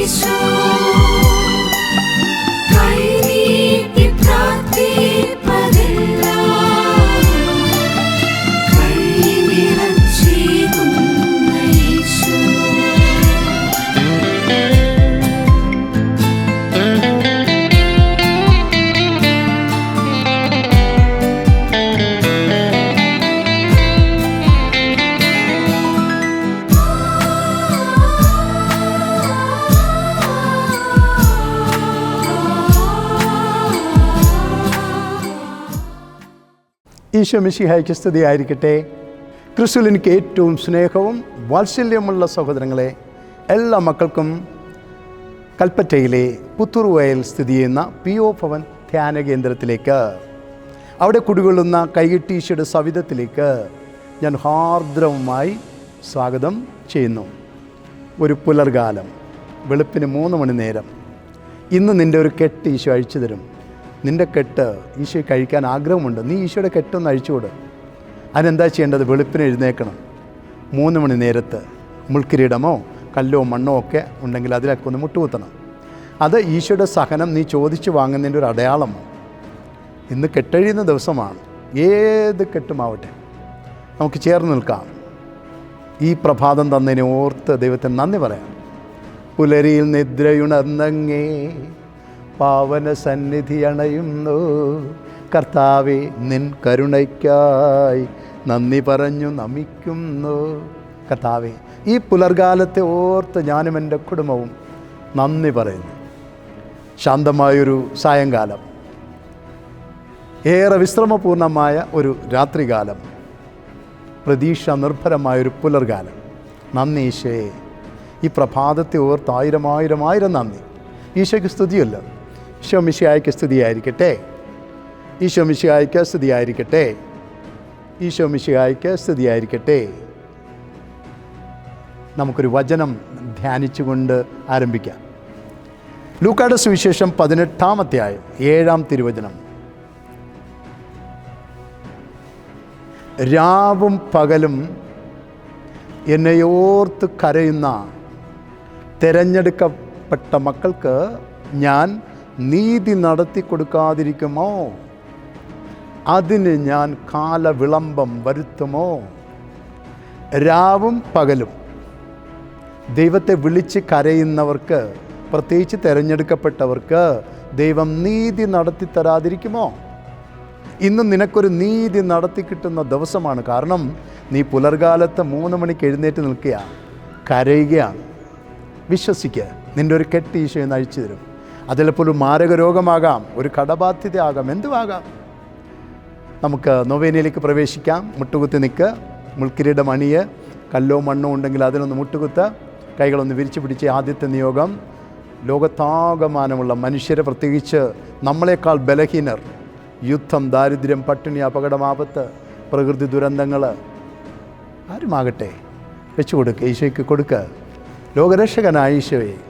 Jesús. Isho മിശിഹായ്ക്ക് സ്തുതിയായിരിക്കട്ടെ. ക്രിസ്തുവിൽ എനിക്ക് ഏറ്റവും സ്നേഹവും വാത്സല്യമുള്ള സഹോദരങ്ങളെ എല്ലാ മക്കൾക്കും കൽപ്പറ്റയിലെ പുത്തൂർ വയൽ സ്ഥിതി ചെയ്യുന്ന പി ഒ ഭവൻ ധ്യാന കേന്ദ്രത്തിലേക്ക് അവിടെ കുടികൊള്ളുന്ന കൈകിട്ടീശയുടെ സവിധത്തിലേക്ക് ഞാൻ ഹാർദ്രവുമായി സ്വാഗതം ചെയ്യുന്നു. ഒരു പുലർകാലം വെളുപ്പിന് മൂന്ന് മണി നേരം. ഇന്ന് നിന്റെ ഒരു കെട്ട് ഈശോ അഴിച്ചു തരും നിന്റെ കെട്ട് ഈശോ കഴിക്കാൻ ആഗ്രഹമുണ്ട്. നീ ഈശോയുടെ കെട്ടൊന്ന് അഴിച്ചുകൂട്. അതിനെന്താ ചെയ്യേണ്ടത്? വെളുപ്പിന് എഴുന്നേക്കണം മൂന്ന് മണി നേരത്ത് മുൾക്കിരീടമോ കല്ലോ മണ്ണോ ഒക്കെ ഉണ്ടെങ്കിൽ അതിലൊക്കെ ഒന്ന് മുട്ടുകുത്തണം. അത് ഈശോയുടെ സഹനം നീ ചോദിച്ചു വാങ്ങുന്നതിന്റെ ഒരു അടയാളമാണ് ഇന്ന് കെട്ടഴിയുന്ന ദിവസമാണ്. ഏത് കെട്ടുമാവട്ടെ. നമുക്ക് ചേർന്ന് നിൽക്കാം. ഈ പ്രഭാതം തന്നതിനെ ഓർത്ത് ദൈവത്തിന് നന്ദി പറയാം. പുലരിയിൽ നിദ്രയുണർന്നങ്ങേ പാവന സന്നിധി അണയുന്നു. കർത്താവെ നിൻ കരുണയ്ക്കായി നന്ദി പറഞ്ഞു നമിക്കുന്നു. കർത്താവെ ഈ പുലർകാലത്തെ ഓർത്ത് ഞാനും എന്റെ കുടുംബവും നന്ദി പറയുന്നു. ശാന്തമായൊരു സായങ്കാലം. ഏറെ വിശ്രമപൂർണമായ ഒരു രാത്രികാലം. പ്രതീക്ഷ നിർഭരമായൊരു പുലർകാലം. നന്ദി ഈശോയെ. ഈ പ്രഭാതത്തെ ഓർത്ത് ആയിരം ആയിരം ആയിരം നന്ദി. ഈശോയ്ക്ക് സ്തുതിയല്ലോ. ഈശോ മിശിയായ്ക്ക് സ്തുതിയായിരിക്കട്ടെ. ഈശോ മിശിയായ്ക്ക് സ്തുതിയായിരിക്കട്ടെ. ഈശോ മിശിയായ്ക്ക് സ്തുതിയായിരിക്കട്ടെ. നമുക്കൊരു വചനം ധ്യാനിച്ചുകൊണ്ട് ആരംഭിക്കാം. ലൂക്കാട് സുവിശേഷം പതിനെട്ടാമത്തെ അധ്യായം ഏഴാം തിരുവചനം. രാവും പകലും എന്നെയോർത്ത് കരയുന്ന തിരഞ്ഞെടുക്കപ്പെട്ട മക്കൾക്ക് ഞാൻ നീതി നടത്തി കൊടുക്കാതിരിക്കുമോ? അതിന് ഞാൻ കാലവിളംബം വരുത്തുമോ? രാവും പകലും. ദൈവത്തെ വിളിച്ച് കരയുന്നവർക്ക് പ്രത്യേകിച്ച് തിരഞ്ഞെടുക്കപ്പെട്ടവർക്ക് ദൈവം നീതി നടത്തി തരാതിരിക്കുമോ? ഇന്ന് നിനക്കൊരു നീതി നടത്തി കിട്ടുന്ന ദിവസമാണ്. കാരണം നീ പുലർകാലത്ത് മൂന്ന് മണിക്ക് എഴുന്നേറ്റ് നിൽക്കുക കരയുകയാണ്. വിശ്വസിക്കുക നിന്റെ ഒരു കെട്ട് ഈശോ എന്ന് അഴിച്ചു തരും അതിലിപ്പോൾ ഒരു മാരക രോഗമാകാം ഒരു കടബാധ്യത കടബാധ്യതയാകാം എന്തുമാകാം നമുക്ക് നൊവേനയിലേക്ക് പ്രവേശിക്കാം. മുട്ടുകുത്തി നിൽക്ക്. മുൾക്കിരീടം അണിയ്. കല്ലോ മണ്ണോ ഉണ്ടെങ്കിൽ അതിനൊന്ന് മുട്ടുകുത്ത്. കൈകളൊന്ന് വിരിച്ചു പിടിച്ച് ആദ്യത്തെ നിയോഗം. ലോകത്താകമാനമുള്ള മനുഷ്യരെ പ്രത്യേകിച്ച് നമ്മളെക്കാൾ ബലഹീനർ. യുദ്ധം ദാരിദ്ര്യം പട്ടിണി അപകടമാപത്ത് പ്രകൃതി ദുരന്തങ്ങൾ ആരുമാകട്ടെ? വെച്ചു കൊടുക്കുക ഈശോയ്ക്ക് കൊടുക്കുക ലോകരക്ഷകനായ ഈശോയെ.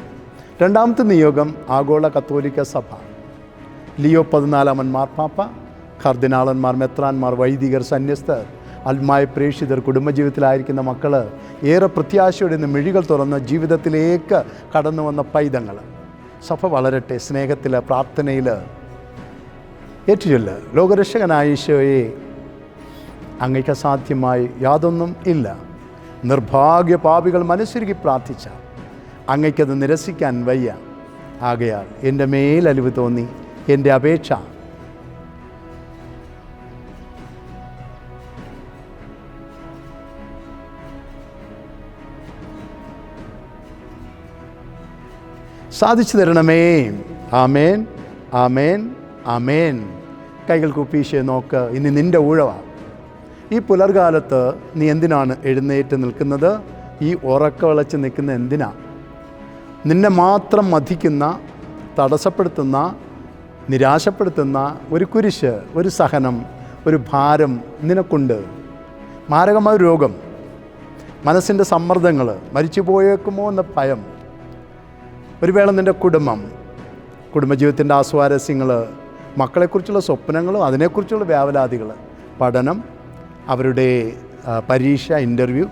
രണ്ടാമത്തെ നിയോഗം ആഗോള കത്തോലിക്ക സഭ. ലിയോ പതിനാലാമൻ മാർപ്പാപ്പ കർദിനാളന്മാർ മെത്രാന്മാർ വൈദികർ സന്യസ്തർ അൽമായ പ്രേക്ഷിതർ കുടുംബജീവിതത്തിലായിരിക്കുന്ന മക്കൾ ഏറെ പ്രത്യാശയോടെ നിന്ന് മിഴികൾ തുറന്ന് ജീവിതത്തിലേക്ക് കടന്നു വന്ന പൈതങ്ങൾ. സഭ വളരട്ടെ സ്നേഹത്തിൽ പ്രാർത്ഥനയിൽ ഏറ്റുചൊല്ല് ലോകരക്ഷകനായ ഈശോയെ അസാധ്യമായി യാതൊന്നും ഇല്ല. നിർഭാഗ്യ പാപികൾ മനസ്സുരുകി പ്രാർത്ഥിച്ച അങ്ങയ്ക്കത് നിരസിക്കാൻ വയ്യ. ആകയാൽ എന്റെ മേലലിവ് തോന്നി എന്റെ അപേക്ഷ. സാധിച്ചു തരണമേ. ആമേൻ ആമേൻ ആമേൻ. കൈകൾ കുപ്പീശയെ നോക്ക് ഇനി നിന്റെ ഊഴവാണ് ഈ പുലർകാലത്ത് നീ എന്തിനാണ് എഴുന്നേറ്റ് നിൽക്കുന്നത്? ഈ ഉറക്ക വിളച്ച് നിൽക്കുന്ന എന്തിനാ? നിന്നെ മാത്രം മതിക്കുന്ന തടസ്സപ്പെടുത്തുന്ന നിരാശപ്പെടുത്തുന്ന ഒരു കുരിശ് ഒരു സഹനം ഒരു ഭാരം നിനക്കുണ്ട്. മാരകമായ രോഗം. മനസ്സിന്റെ സമ്മർദ്ദങ്ങൾ മരിച്ചു പോയേക്കുമോ എന്ന ഭയം. ഒരു വേള നിന്റെ കുടുംബം കുടുംബജീവിതത്തിന്റെ ആസ്വാരസ്യങ്ങൾ മക്കളെക്കുറിച്ചുള്ള സ്വപ്നങ്ങളും അതിനെക്കുറിച്ചുള്ള വ്യാവലാതികൾ. പഠനം അവരുടെ പരീക്ഷ ഇന്റർവ്യൂ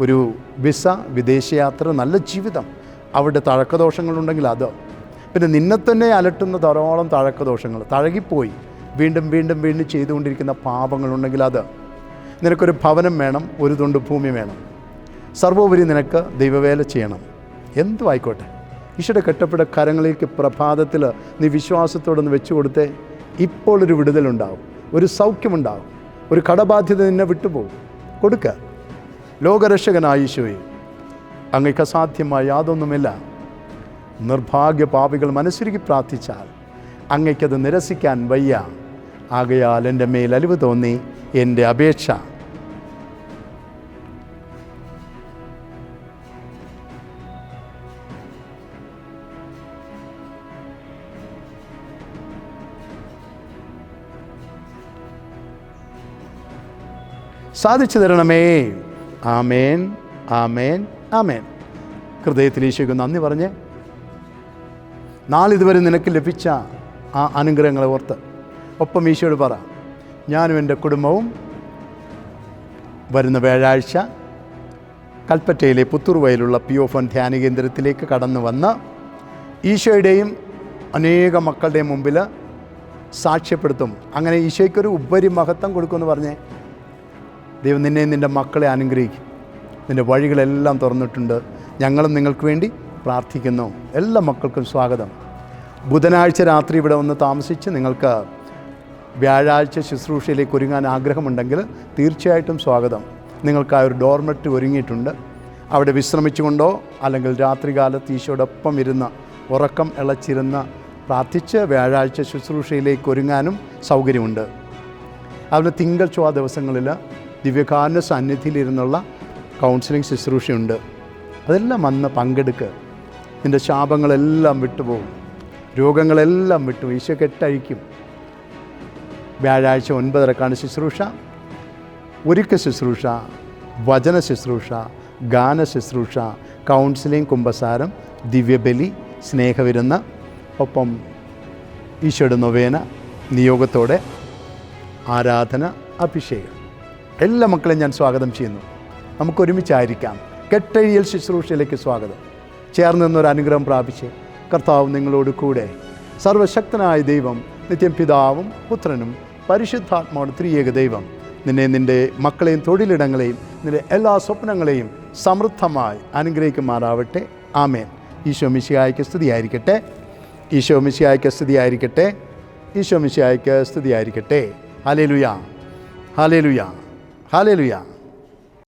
ഒരു വിസ വിദേശയാത്ര നല്ല ജീവിതം. അവരുടെ തഴക്കദോഷങ്ങളുണ്ടെങ്കിൽ അത്. പിന്നെ നിന്നെ തന്നെ അലട്ടുന്ന ധാരാളം തഴക്കദോഷങ്ങൾ. തഴകിപ്പോയി. വീണ്ടും വീണ്ടും വീണ്ടും ചെയ്തുകൊണ്ടിരിക്കുന്ന പാപങ്ങളുണ്ടെങ്കിൽ അത്. നിനക്കൊരു ഭവനം വേണം ഒരു തുണ്ട് ഭൂമി വേണം. സർവോപരി നിനക്ക് ദൈവവേല ചെയ്യണം. എന്തു ആയിക്കോട്ടെ. ഈശോയുടെ കെട്ടപ്പെട്ട കരങ്ങളിലേക്ക് പ്രഭാതത്തിൽ നീ വിശ്വാസത്തോടൊന്ന് വെച്ചു കൊടുത്തേ ഇപ്പോൾ ഒരു വിടുതലുണ്ടാവും ഒരു സൗഖ്യമുണ്ടാവും ഒരു കടബാധ്യത നിന്നെ വിട്ടുപോകും. കൊടുക്കുക ലോകരക്ഷകനായ ഈശോയെ. അങ്ങക്ക് അസാധ്യമായ യാതൊന്നുമില്ല. നിർഭാഗ്യ പാപികൾ മനസ്സിരുകി പ്രാർത്ഥിച്ചാൽ അങ്ങയ്ക്കത് നിരസിക്കാൻ വയ്യ. ആകയാൽ എന്റെ മേൽ അലിവ് തോന്നി എന്റെ അപേക്ഷ. സാധിച്ചു തരണമേ. ആമേൻ ആമേൻ. ആമേൻ. ഹൃദയത്തിൽ ഈശോയ്ക്ക് നന്ദി പറഞ്ഞ് നാളിതുവരെ നിനക്ക് ലഭിച്ച ആ അനുഗ്രഹങ്ങളെ ഓർത്ത് ഒപ്പം ഈശോയോട് പറ ഞാനും എന്റെ കുടുംബവും വരുന്ന വ്യാഴാഴ്ച കൽപ്പറ്റയിലെ പുത്തൂർവയിലുള്ള പി ഒ ഫോൺ ധ്യാന കേന്ദ്രത്തിലേക്ക് കടന്നു വന്ന് ഈശോയുടെയും അനേക മക്കളുടെയും മുമ്പിൽ സാക്ഷ്യപ്പെടുത്തും. അങ്ങനെ ഈശോയ്ക്കൊരു ഉപരി മഹത്വം കൊടുക്കുമെന്ന് പറഞ്ഞേ ദൈവം നിന്നെയും നിന്റെ മക്കളെ അനുഗ്രഹിക്കും. നിന്റെ വഴികളെല്ലാം തുറന്നിട്ടുണ്ട്. ഞങ്ങളും നിങ്ങൾക്ക് വേണ്ടി പ്രാർത്ഥിക്കുന്നു. എല്ലാ മക്കൾക്കും സ്വാഗതം. ബുധനാഴ്ച രാത്രി ഇവിടെ വന്ന് താമസിച്ച് നിങ്ങൾക്ക് വ്യാഴാഴ്ച ശുശ്രൂഷയിലേക്ക് ഒരുങ്ങാൻ ആഗ്രഹമുണ്ടെങ്കിൽ തീർച്ചയായിട്ടും സ്വാഗതം. നിങ്ങൾക്ക് ആ ഒരു ഡോർമെറ്റ് ഒരുങ്ങിയിട്ടുണ്ട്. അവിടെ വിശ്രമിച്ചുകൊണ്ടോ അല്ലെങ്കിൽ രാത്രികാലത്ത് ഈശോടൊപ്പം ഇരുന്ന് ഉറക്കം ഇളച്ചിരുന്ന് പ്രാർത്ഥിച്ച് വ്യാഴാഴ്ച ശുശ്രൂഷയിലേക്ക് ഒരുങ്ങാനും സൗകര്യമുണ്ട്. അതുപോലെ തിങ്കൾ ചൊവ്വ ദിവസങ്ങളിൽ ദിവ്യകാരുണ്യ സാന്നിധ്യത്തിലിരുന്നുള്ള കൗൺസിലിംഗ് ശുശ്രൂഷയുണ്ട്. അതെല്ലാം വന്ന് പങ്കെടുക്കുക നിന്റെ ശാപങ്ങളെല്ലാം വിട്ടുപോകും. രോഗങ്ങളെല്ലാം വിട്ടു ഈശോ കെട്ടഴിക്കും. വ്യാഴാഴ്ച ഒൻപതരക്കാണ് ശുശ്രൂഷ. ഒരുക്ക ശുശ്രൂഷ വചന ശുശ്രൂഷ ഗാന ശുശ്രൂഷ കൗൺസിലിംഗ് കുമ്പസാരം ദിവ്യബലി സ്നേഹവിരുന്ന് ഒപ്പം ഈശോയുടെ നൊവേന നിയോഗത്തോടെ ആരാധന അഭിഷേകം. എല്ലാ മക്കളെയും ഞാൻ സ്വാഗതം ചെയ്യുന്നു. നമുക്ക് ഒരുമിച്ചായിരിക്കാം കെട്ടഴിയൽ ശുശ്രൂഷയിലേക്ക് സ്വാഗതം. ചേർന്ന് നിന്നൊരു അനുഗ്രഹം പ്രാപിച്ച് കർത്താവ് നിങ്ങളോട് കൂടെ സർവശക്തനായ ദൈവം നിത്യം പിതാവും പുത്രനും പരിശുദ്ധാത്മാവും ത്രിയേക ദൈവം നിന്നെ നിന്റെ മക്കളെയും തൊഴിലിടങ്ങളെയും നിന്റെ എല്ലാ സ്വപ്നങ്ങളെയും സമൃദ്ധമായി അനുഗ്രഹിക്കുമാറാവട്ടെ. ആമേൻ. ഈശോ മിശിയായ്ക്ക് സ്തുതിയായിരിക്കട്ടെ. ഈശോ മിശിയായ്ക്ക് സ്തുതിയായിരിക്കട്ടെ. ഈശോ മിശിയായ്ക്ക് സ്തുതിയായിരിക്കട്ടെ. Hallelujah hallelujah hallelujah